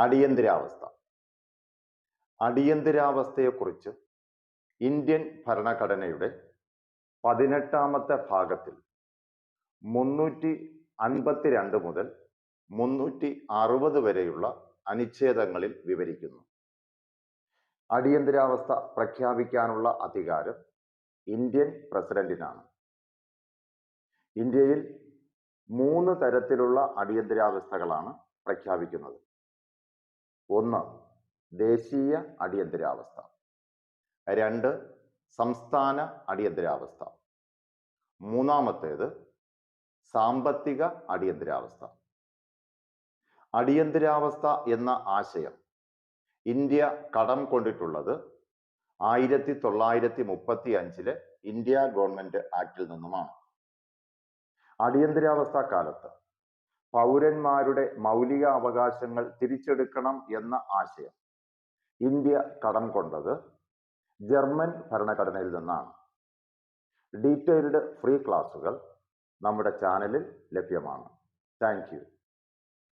അടിയന്തരാവസ്ഥ. അടിയന്തരാവസ്ഥയെക്കുറിച്ച് ഇന്ത്യൻ ഭരണഘടനയുടെ പതിനെട്ടാമത്തെ ഭാഗത്തിൽ മുന്നൂറ്റി അൻപത്തിരണ്ട് മുതൽ മുന്നൂറ്റി അറുപത് വരെയുള്ള അനുച്ഛേദങ്ങളിൽ വിവരിക്കുന്നു. അടിയന്തരാവസ്ഥ പ്രഖ്യാപിക്കാനുള്ള അധികാരം ഇന്ത്യൻ പ്രസിഡന്റിനാണ്. ഇന്ത്യയിൽ മൂന്ന് തരത്തിലുള്ള അടിയന്തരാവസ്ഥകളാണ് പ്രഖ്യാപിക്കുന്നത്. ഒന്ന് ദേശീയ അടിയന്തരാവസ്ഥ. രണ്ട് സംസ്ഥാന അടിയന്തരാവസ്ഥ. മൂന്നാമത്തേത് സാമ്പത്തിക അടിയന്തരാവസ്ഥ. അടിയന്തരാവസ്ഥ എന്ന ആശയം ഇന്ത്യ കടം കൊണ്ടിട്ടുള്ളത് ആയിരത്തി തൊള്ളായിരത്തി മുപ്പത്തി അഞ്ചിലെ ഇന്ത്യ ഗവൺമെന്റ് ആക്ടിൽ നിന്നുമാണ്. അടിയന്തരാവസ്ഥ കാലത്ത് പൗരന്മാരുടെ മൗലിക അവകാശങ്ങൾ തിരിച്ചെടുക്കണം എന്ന ആശയം ഇന്ത്യ കടം കൊണ്ടത് ജർമ്മൻ ഭരണഘടനയിൽ നിന്നാണ്. ഡീറ്റെയിൽഡ് ഫ്രീ ക്ലാസുകൾ നമ്മുടെ ചാനലിൽ ലഭ്യമാണ്. താങ്ക്